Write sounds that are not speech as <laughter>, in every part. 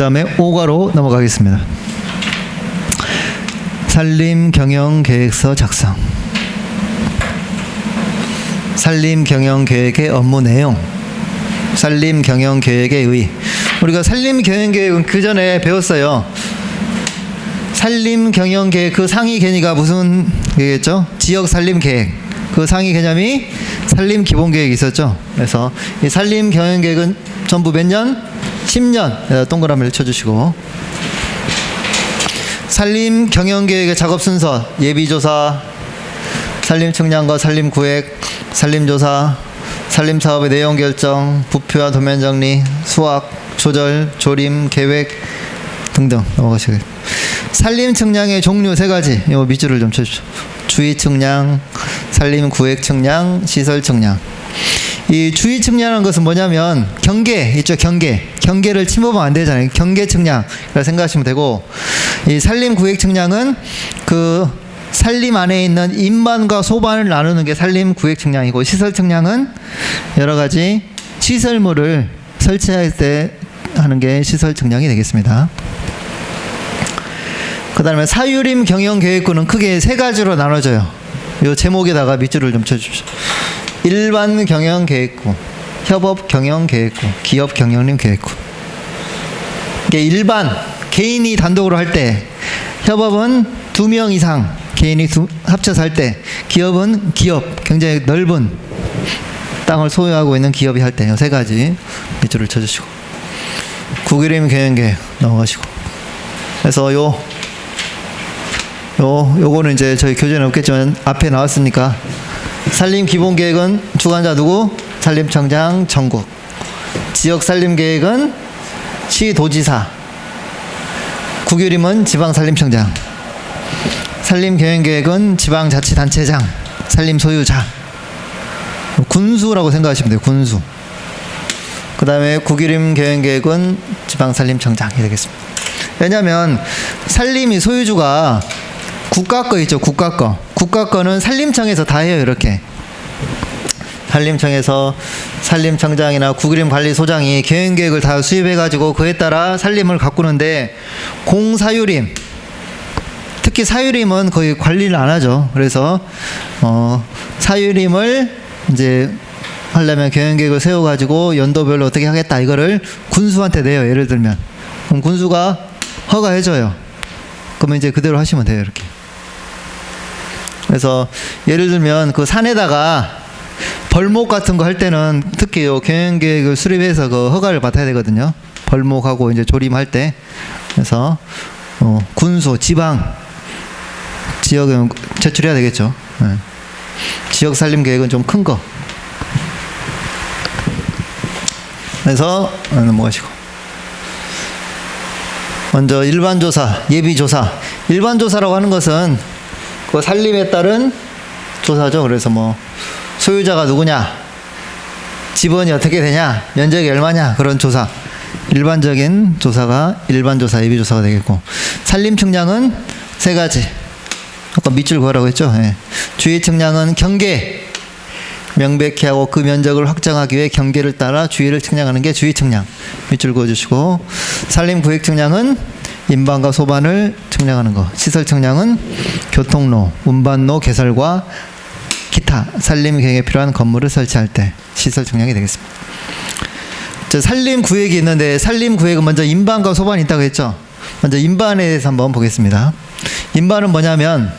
다음에 5가로 넘어가겠습니다. 산림 경영 계획서 작성. 산림 경영 계획의 업무 내용. 산림 경영 계획의 의. 우리가 산림 경영 계획은 그 전에 배웠어요. 산림 경영 계획 그 상위 개념가 무슨 얘기겠죠? 지역 산림 계획. 그 상위 개념이 산림 기본 계획이 있었죠. 그래서 이 산림 경영 계획은 전부 몇 년? 10년. 동그라미를 쳐 주시고 산림 경영 계획의 작업 순서 예비 조사, 산림 측량과 산림 구획, 산림 조사, 산림 사업의 내용 결정, 부표와 도면 정리, 수확, 조절, 조림, 계획 등등 넘어가시겠습니다. 산림 측량의 종류 세 가지. 요 밑줄을 좀 쳐주십시오. 주의 측량, 산림 구획 측량, 시설 측량. 이 주의 측량하는 것은 뭐냐면 경계 있죠 경계 경계를 침범하면 안 되잖아요 경계 측량이라 생각하시면 되고 이 산림 구획 측량은 그 산림 안에 있는 인반과 소반을 나누는 게 산림 구획 측량이고 시설 측량은 여러 가지 시설물을 설치할 때 하는 게 시설 측량이 되겠습니다. 그 다음에 사유림 경영 계획구는 크게 세 가지로 나눠져요. 요 제목에다가 밑줄을 좀 쳐주십시오. 일반 경영 계획구, 협업 경영 계획구, 기업 경영림 계획구. 이게 일반 개인이 단독으로 할 때, 협업은 두 명 이상 개인이 두, 합쳐서 할 때, 기업은 기업 굉장히 넓은 땅을 소유하고 있는 기업이 할 때, 세 가지 밑줄을 쳐주시고, 국유림 경영 계획 넘어가시고, 그래서 요 요 요거는 이제 저희 교재는 없겠지만 앞에 나왔으니까 산림 기본 계획은 주관자 누구? 산림청장 전국. 지역 산림 계획은 시도지사. 국유림은 지방 산림청장. 산림 경영 계획은 지방자치단체장, 산림 소유자. 군수라고 생각하시면 돼요. 군수. 그 다음에 국유림 경영 계획은 지방산림청장이 되겠습니다. 왜냐하면 산림이 소유주가 국가 거 있죠. 국가 거. 국가 거는 산림청에서 다 해요. 이렇게. 산림청에서 산림청장이나 국유림 관리소장이 경영 계획을 다 수립해 가지고 그에 따라 산림을 가꾸는데 공사유림 특히 사유림은 거의 관리를 안 하죠. 그래서 어 사유림을 이제 하려면 경영 계획을 세워 가지고 연도별로 어떻게 하겠다 이거를 군수한테 내요. 예를 들면 그럼 군수가 허가해 줘요. 그러면 이제 그대로 하시면 돼요. 이렇게. 그래서 예를 들면 그 산에다가 벌목 같은 거 할 때는 특히 요 경영 계획을 수립해서 그 허가를 받아야 되거든요. 벌목하고 이제 조림할 때 그래서 어, 군소 지방 지역은 제출해야 되겠죠. 예. 지역 살림 계획은 좀 큰 거. 그래서 어, 넘어가시고. 먼저 일반 조사, 예비 조사. 일반 조사라고 하는 것은 그 산림에 따른 조사죠. 그래서 뭐 소유자가 누구냐, 지번이 어떻게 되냐, 면적이 얼마냐 그런 조사. 일반적인 조사가 일반 조사, 예비 조사가 되겠고 산림 측량은 세 가지. 아까 밑줄 그으라고 했죠. 예. 주의 측량은 경계 명백히 하고 그 면적을 확정하기 위해 경계를 따라 주위를 측량하는 게 주의 측량. 밑줄 그어주시고 산림 구획 측량은 인반과 소반을 측량하는 거. 시설 측량은 교통로, 운반로 개설과 기타 산림 경영에 필요한 건물을 설치할 때 시설 측량이 되겠습니다. 저 산림 구획이 있는데 산림 구획은 먼저 인반과 소반이 있다고 했죠. 먼저 인반에 대해서 한번 보겠습니다. 인반은 뭐냐면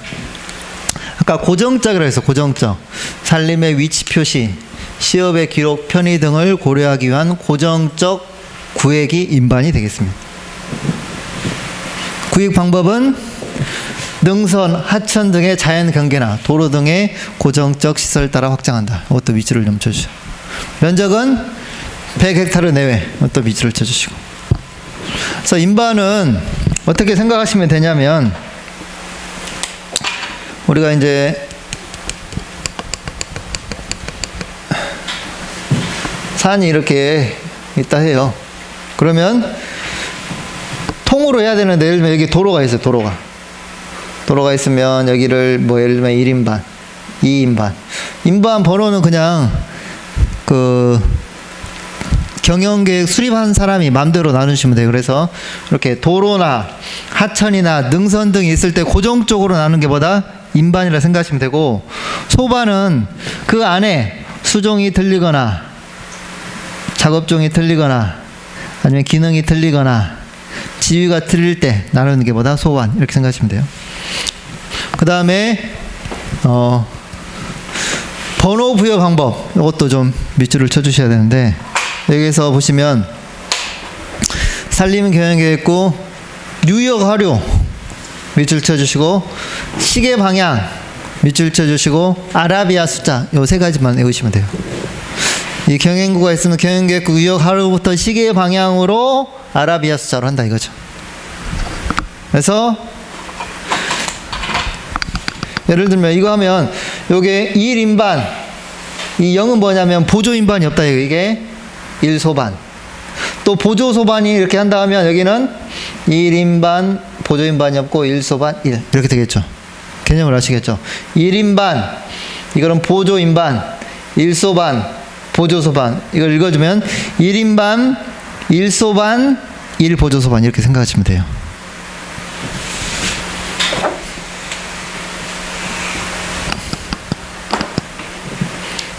아까 고정적이라고 해서 고정적 산림의 위치 표시, 시업의 기록, 편의 등을 고려하기 위한 고정적 구획이 인반이 되겠습니다. 구획 방법은 능선, 하천 등의 자연 경계나 도로 등의 고정적 시설 따라 확장한다. 이것도 위치를 좀 쳐주세요. 면적은 100헥타르 내외. 이것도 위치를 쳐주시고. 그래서 인반은 어떻게 생각하시면 되냐면 우리가 이제 산이 이렇게 있다 해요. 그러면 통으로 해야 되는데 예를 들면 여기 도로가 있어요. 도로가. 도로가 있으면 여기를 뭐 예를 들면 1인 반, 2인 반. 인반 번호는 그냥 그 경영계획 수립한 사람이 마음대로 나누시면 돼요. 그래서 이렇게 도로나 하천이나 능선 등이 있을 때 고정적으로 나누는 게보다 인반이라 생각하시면 되고 소반은 그 안에 수종이 틀리거나 작업종이 틀리거나 아니면 기능이 틀리거나 지위가 틀릴 때 나누는 게보다 소반 이렇게 생각하시면 돼요. 그 다음에 어, 번호 부여 방법 이것도 좀 밑줄을 쳐주셔야 되는데 여기서 보시면 살림 경영계획구 유역 하류 밑줄 쳐주시고 시계 방향 밑줄 쳐주시고 아라비아 숫자 요 세 가지만 외우시면 돼요. 이 경행구가 있으면 경행계획구 유역 하루부터 시계 방향으로 아라비아 숫자로 한다 이거죠. 그래서 예를 들면 이거 하면 요게 1인반 이 0은 뭐냐면 보조인반이 없다 이게 1소반. 또 보조소반이 이렇게 한다 하면 여기는 1인반 보조인반이 없고 1소반 1 이렇게 되겠죠. 개념을 아시겠죠? 1인반 이거는 보조인반 1소반 보조소반 이걸 읽어주면 1인 반 1소반 1보조소반 이렇게 생각하시면 돼요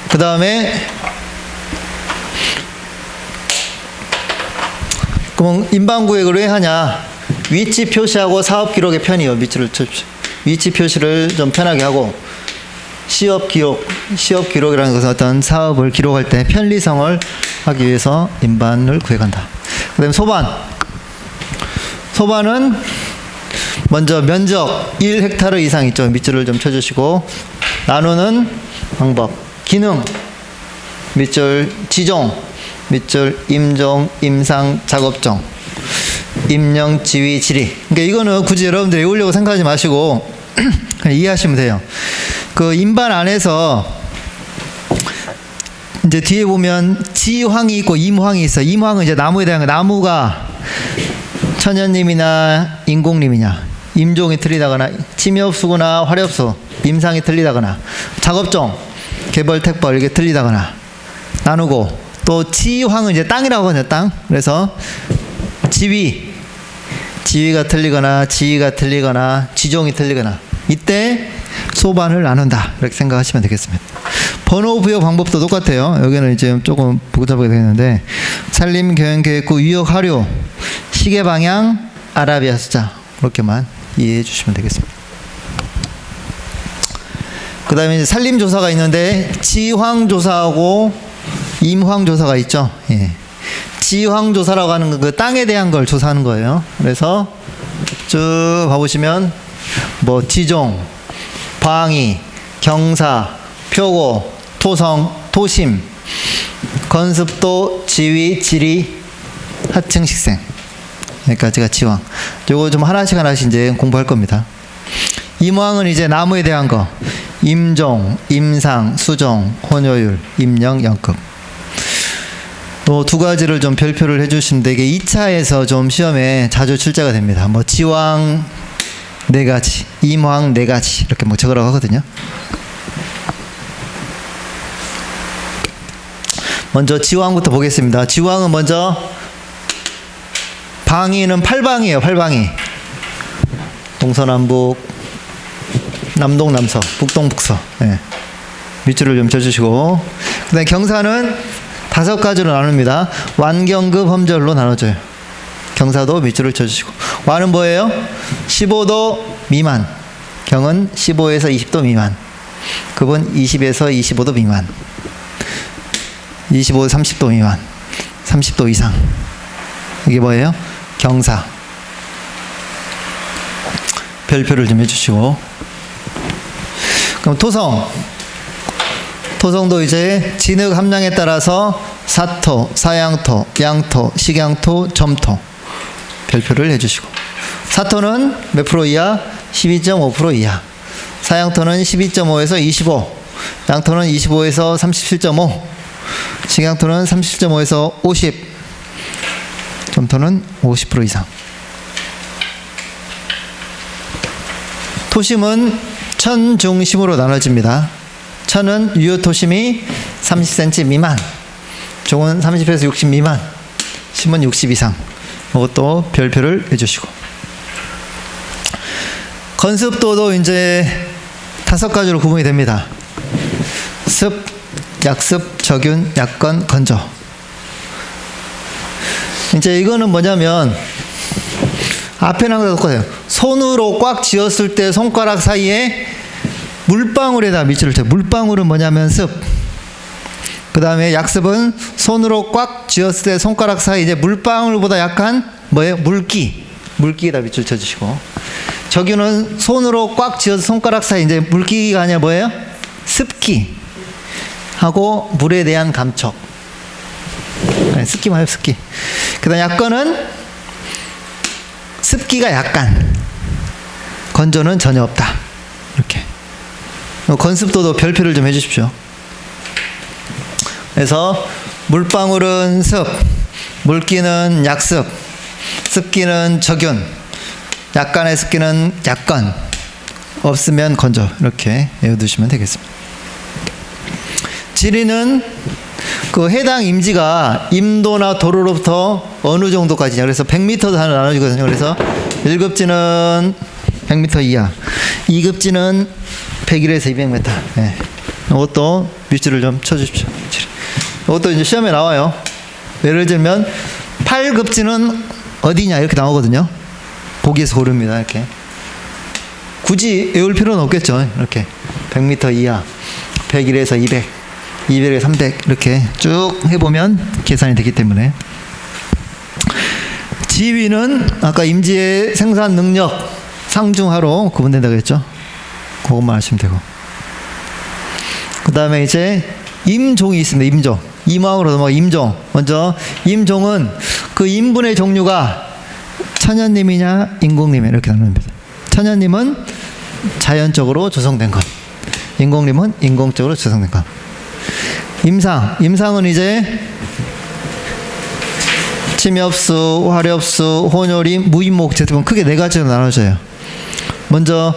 그 다음에 그럼 인방구획을 왜 하냐? 위치 표시하고 사업 기록의 편이요. 쳐주십시오. 위치 표시를 좀 편하게 하고 시업 기록, 시업 기록이라는 것은 어떤 사업을 기록할 때 편리성을 하기 위해서 인반을 구획한다. 그다음에 소반. 소반은 먼저 면적 1헥타르 이상 있죠. 밑줄을 좀 쳐주시고 나누는 방법. 기능 밑줄 지종 밑줄 임종 임상 작업종 임령 지위 지리 그러니까 이거는 굳이 여러분들이 외우려고 생각하지 마시고 <clears throat> 이해하시면 돼요 그 인반 안에서 이제 뒤에 보면 지황이 있고 임황이 있어 임황은 이제 나무에 대한 거. 나무가 천연님이나 인공님이냐. 임종이 틀리다거나 침엽수거나 화렵수 임상이 틀리다거나. 작업종 개벌 택벌 이게 틀리다거나. 나누고. 또 지황은 이제 땅이라고 하죠 땅. 그래서 지위. 지위가 틀리거나 지위가 틀리거나 지종이 틀리거나. 이때 소반을 나눈다. 이렇게 생각하시면 되겠습니다 번호 부여 방법도 똑같아요 여기는 이제 조금 복잡하게 되는데 산림 경영 계획구 유역 하류 시계 방향 아라비아 숫자 이렇게만 이해해 주시면 되겠습니다 그 다음에 이제 산림 조사가 있는데 지황 조사하고 임황 조사가 있죠. 예. 지황 조사라고 하는 건그 땅에 대한 걸 조사하는 거예요. 그래서 쭉 봐보시면 뭐 지종, 방위, 경사, 표고, 토성, 토심, 건습도, 지위, 지리, 하층 식생 여기까지가 지황. 요거 좀 하나씩 하나씩 이제 공부할 겁니다. 임황은 이제 나무에 대한 거. 임종, 임상, 수종, 혼효율, 임령, 영급. 또 두 가지를 좀 별표를 해주시는데 이게 2차에서 좀 시험에 자주 출제가 됩니다. 뭐 지왕 네 가지, 임황 네 가지 이렇게 뭐 적으라고 하거든요. 먼저 지왕부터 보겠습니다. 지왕은 먼저 방위는 팔방이에요. 팔방위. 동서남북, 남동 남서, 북동 북서. 예. 밑줄을 좀 쳐주시고. 그다음에 경사는 다섯 가지로 나눕니다. 완경급 험절로 나눠져요. 경사도 밑줄을 쳐주시고. 완은 뭐예요? 15도 미만. 경은 15에서 20도 미만. 급은 20에서 25도 미만. 25, 30도 미만. 30도 이상. 이게 뭐예요? 경사. 별표를 좀 해주시고. 그럼 토성. 토성도 이제 진흙 함량에 따라서 사토, 사양토, 양토, 식양토, 점토 별표를 해주시고 사토는 몇 프로 이하? 12.5% 이하 사양토는 12.5에서 25 양토는 25에서 37.5 식양토는 37.5에서 50 점토는 50% 이상 토심은 천 중심으로 나눠집니다. 천은 유효토심이 30cm 미만, 종은 30에서 60 미만, 심은 60 이상. 이것도 별표를 해주시고. 건습도도 이제 다섯 가지로 구분이 됩니다. 습, 약습, 적윤, 약건, 건조. 이제 이거는 뭐냐면 앞에 나온 거 똑같아요. 손으로 꽉 쥐었을 때 손가락 사이에 물방울에다 밑줄을 쳐요. 물방울은 뭐냐면 습. 그 다음에 약습은 손으로 꽉 쥐었을 때 손가락 사이 이제 물방울보다 약간 뭐예요? 물기. 물기에다 밑줄 쳐주시고. 적유는 손으로 꽉 쥐어서 손가락 사이 이제 물기가 아니라 뭐예요? 습기. 하고 물에 대한 감촉. 네, 습기만 해요, 습기. 그 다음 약건은 습기가 약간. 건조는 전혀 없다. 이렇게. 어, 건습도도 별표를 좀 해주십시오. 그래서 물방울은 습, 물기는 약습, 습기는 적윤, 약간의 습기는 약간, 없으면 건조 이렇게 외워두시면 되겠습니다. 지리는 그 해당 임지가 임도나 도로로부터 어느 정도까지냐 그래서 100m도 하나 나눠지거든요. 그래서 1급지는 100m 이하, 2급지는 101에서 200m. 네. 이것도 밑줄을 좀 쳐주십시오. 이것도 이제 시험에 나와요. 예를 들면 8급지는 어디냐 이렇게 나오거든요. 보기에서 고릅니다. 이렇게. 굳이 외울 필요는 없겠죠. 이렇게 100m 이하, 101에서 200, 200에서 300 이렇게 쭉 해보면 계산이 되기 때문에 지위는 아까 임지의 생산 능력 상중하로 구분된다고 했죠. 그것만 아시면 되고. 그 다음에 이제 임종이 있습니다. 임종. 임왕으로 넘어가 임종. 먼저 임종은 그 인분의 종류가 천연님이냐 인공님이냐 이렇게 나눕니다. 천연님은 자연적으로 조성된 것. 인공님은 인공적으로 조성된 것. 임상. 임상은 이제 침엽수, 화렵수, 혼혈임, 무임목재 등 크게 네 가지로 나눠져요. 먼저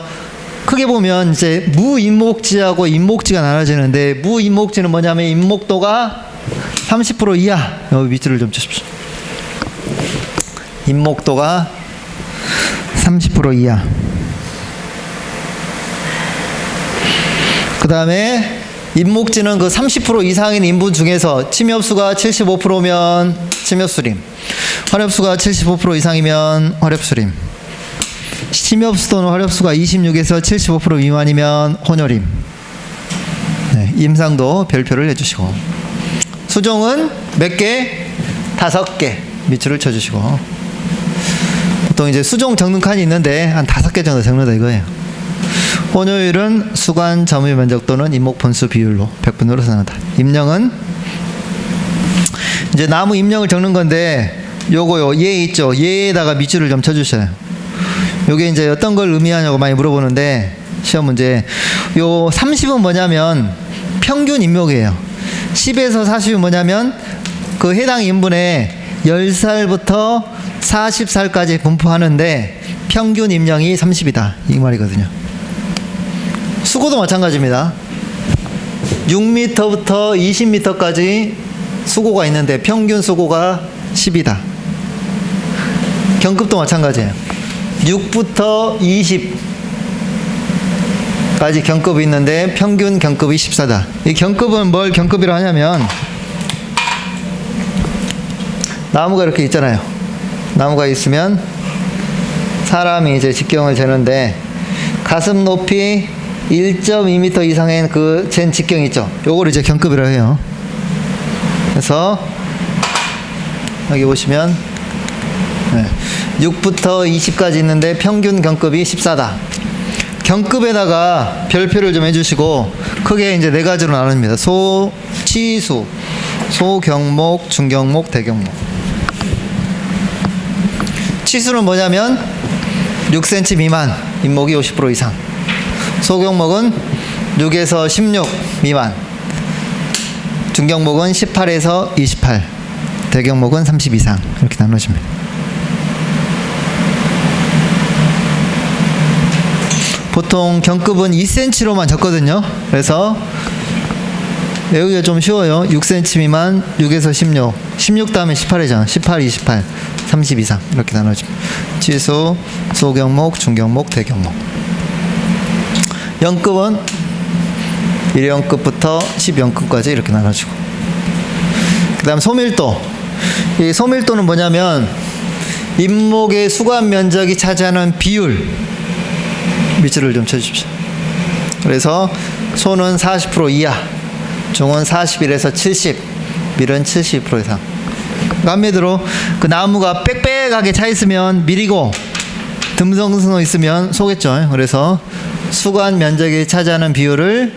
크게 보면 이제 무임목지하고 임목지가 나눠지는데 무임목지는 뭐냐면 임목도가 30% 이하 여기 밑줄을 좀 주십시오. 임목도가 30% 이하. 그 다음에 임목지는 그 30% 이상인 인분 중에서 침엽수가 75%면 침엽수림, 화렵수가 75% 이상이면 화렵수림, 침엽수 또는 화렵수가 26에서 75% 미만이면 혼혈임. 네, 임상도 별표를 해주시고 수종은 몇 개? 다섯 개 밑줄을 쳐주시고 보통 이제 수종 적는 칸이 있는데 한 다섯 개 정도 적는다 이거예요. 혼효율은 수관 점유 면적 또는 임목 분수 비율로 100분으로 나눈다. 임령은 이제 나무 임령을 적는 건데 요거요 얘 있죠. 얘에다가 밑줄을 좀 쳐주셔요. 요게 이제 어떤 걸 의미하냐고 많이 물어보는데 시험 문제 요 30은 뭐냐면 평균 임목이에요. 10에서 40은 뭐냐면 그 해당 인분의 10살부터 40살까지 분포하는데 평균 임령이 30이다. 이 말이거든요. 수고도 마찬가지입니다. 6m부터 20m까지 수고가 있는데 평균 수고가 10이다. 경급도 마찬가지예요. 6부터 20까지 경급이 있는데 평균 경급이 14다. 이 경급은 뭘 경급이라 하냐면 나무가 이렇게 있잖아요. 나무가 있으면 사람이 이제 직경을 재는데 가슴 높이 1.2m 이상의 그잰 직경 있죠. 요걸 이제 경급이라고 해요. 그래서 여기 보시면 네. 6부터 20까지 있는데 평균 경급이 14다. 경급에다가 별표를 좀 해주시고 크게 이제 네 가지로 나눕니다. 소, 치수, 소경목, 중경목, 대경목. 치수는 뭐냐면 6cm 미만, 잇목이 50% 이상. 소경목은 6에서 16 미만, 중경목은 18에서 28, 대경목은 30 이상 이렇게 나눠집니다. 보통 경급은 2cm로만 적거든요. 그래서 외우기가 좀 쉬워요. 6cm 미만 6에서 16. 16 다음에 18이잖아. 18, 28, 30 이상. 이렇게 나눠집니다. 취소, 소경목, 중경목, 대경목. 영급은 1영급부터 10영급까지 이렇게 나눠지고. 그 다음 소밀도. 이 소밀도는 뭐냐면, 잇목의 수관 면적이 차지하는 비율. 밑줄을 좀 쳐주십시오. 그래서 소는 40% 이하, 중은 41에서 70, 밀은 70% 이상. 남매대로 그 나무가 빽빽하게 차 있으면 밀이고 듬성듬성 있으면 소겠죠. 그래서 수관 면적이 차지하는 비율을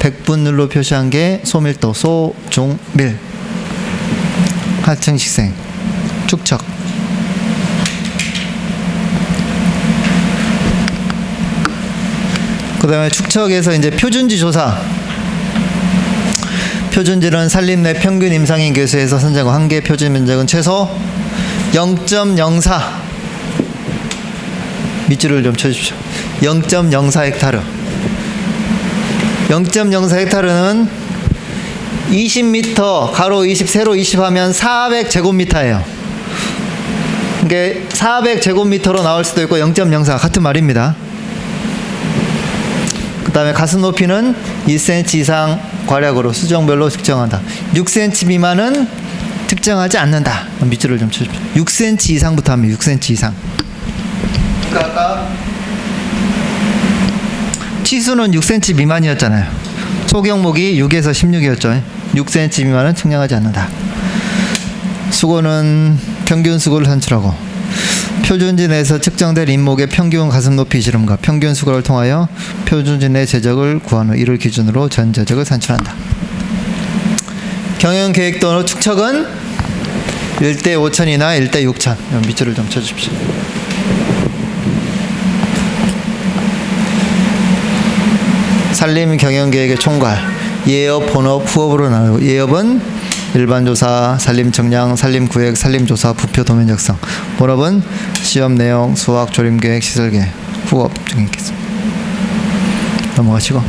백분율로 표시한 게 소밀도, 소, 중, 밀. 하층식생, 축척. 그 다음에 축척에서 이제 표준지 조사. 표준지는 산림 내 평균 임상인 교수에서 선정한 한 개 표준 면적은 최소 0.04 밑줄을 좀 쳐주십시오. 0.04 헥타르. 0.04 헥타르는 20m 가로 20 세로 20 하면 400 제곱미터예요. 이게 400 제곱미터로 나올 수도 있고 0.04 같은 말입니다. 그 다음에 가슴 높이는 1cm 이상 과략으로 수정별로 측정한다. 6cm 미만은 특정하지 않는다. 밑줄을 좀 쳐주십시오. 6cm 이상부터 하면 6cm 이상. 그러니까 아까 치수는 6cm 미만이었잖아요. 소경목이 6에서 16이었죠. 6cm 미만은 측량하지 않는다. 수고는 평균 수고를 산출하고 표준지 내에서 측정된 잇목의 평균 가슴 높이 지름과 평균 수거를 통하여 표준지 내 제적을 구한 후 이를 기준으로 전 제적을 산출한다. 경영 계획도 축척은 1대 5천이나 1대 6천. 밑줄을 좀 쳐주십시오. 산림 경영 계획의 총괄. 예업, 본업, 후업으로 나누고 예업은 일반 조사, 산림 청량, 산림 구획, 산림 조사, 부표 도면 작성. 본업은 시험 내용, 수학, 조림 계획, 시설 계획, 후업 등이 있겠습니다. 넘어가시고.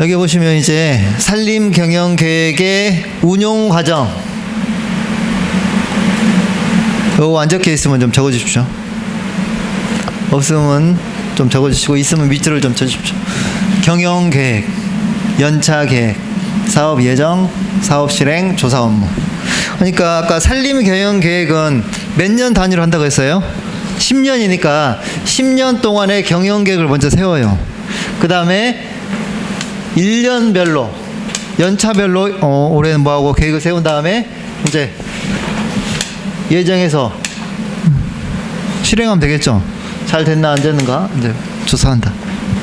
여기 보시면 이제 산림 경영 계획의 운용 과정. 요거 안 적혀 있으면 좀 적어 주십시오. 없으면 좀 적어 주시고 있으면 밑줄을 좀 쳐 주십시오. 경영 계획, 연차 계획, 사업 예정, 사업 실행, 조사 업무. 그러니까 아까 산림 경영 계획은 몇 년 단위로 한다고 했어요? 10년이니까 10년 동안의 경영 계획을 먼저 세워요. 그 다음에 1년별로, 연차별로 어, 올해는 뭐하고 계획을 세운 다음에 이제 예정해서 실행하면 되겠죠. 잘 됐나 안 됐는가 이제 조사한다.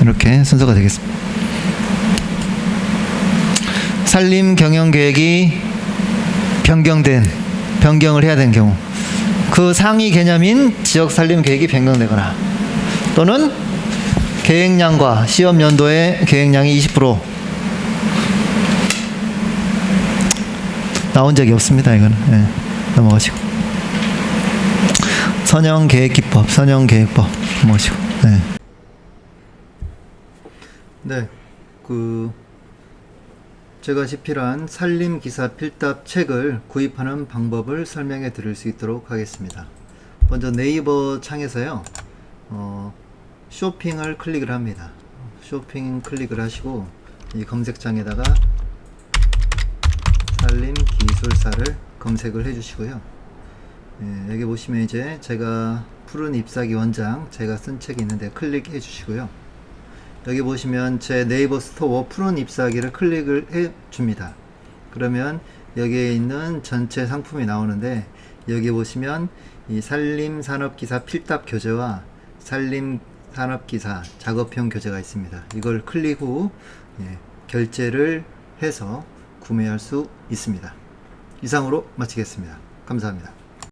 이렇게 순서가 되겠습니다. 산림 경영 계획이 변경된 변경을 해야 되는 경우 그 상위 개념인 지역 산림 계획이 변경되거나 또는 계획량과 시험 연도의 계획량이 20% 나온 적이 없습니다. 이거는 예, 넘어가시고 선형 계획 기법, 선형 계획법 넘어가시고 네. 네, 그 제가 집필한 산림 기사 필답 책을 구입하는 방법을 설명해 드릴 수 있도록 하겠습니다. 먼저 네이버 창에서요, 어, 쇼핑을 클릭을 합니다. 쇼핑 클릭을 하시고 이 검색창에다가 산림 기술사를 검색을 해 주시고요. 예, 여기 보시면 이제 제가 푸른 잎사귀 원장 제가 쓴 책이 있는데 클릭해 주시고요. 여기 보시면 제 네이버 스토어 푸른 잎사귀를 클릭을 해 줍니다. 그러면 여기에 있는 전체 상품이 나오는데 여기 보시면 이 산림 산업기사 필답 교재와 산림 산업기사 작업형 교재가 있습니다. 이걸 클릭 후 예, 결제를 해서 구매할 수 있습니다. 이상으로 마치겠습니다. 감사합니다.